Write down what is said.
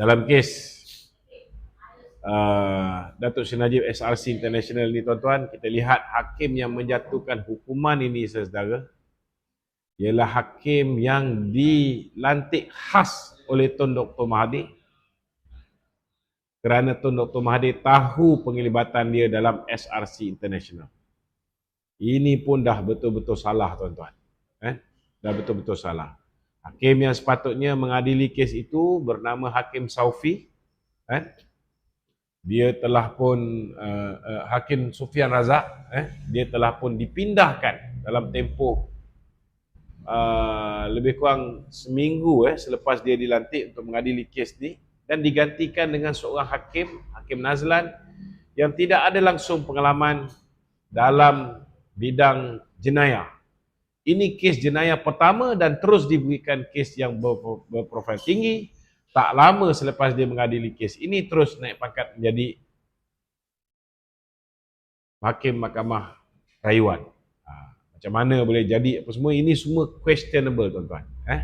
dalam kes uh, Datuk Seri Najib SRC International ni tuan-tuan, kita lihat hakim yang menjatuhkan hukuman ini saudara ialah hakim yang dilantik khas oleh Tun Dr. Mahathir kerana Tun Dr. Mahathir tahu penglibatan dia dalam SRC International. Ini pun dah betul-betul salah tuan-tuan. Eh? Dah betul-betul salah. Hakim yang sepatutnya mengadili kes itu bernama Hakim Saufi. Eh? Dia telah pun uh, uh, Hakim Sufian Razak, eh? dia telah pun dipindahkan dalam tempoh uh, lebih kurang seminggu eh, selepas dia dilantik untuk mengadili kes ni dan digantikan dengan seorang hakim, Hakim Nazlan yang tidak ada langsung pengalaman dalam bidang jenayah. Ini kes jenayah pertama dan terus diberikan kes yang ber- berprofil tinggi. Tak lama selepas dia mengadili kes ini terus naik pangkat menjadi hakim mahkamah rayuan. Ha, macam mana boleh jadi apa semua ini semua questionable tuan-tuan. Eh?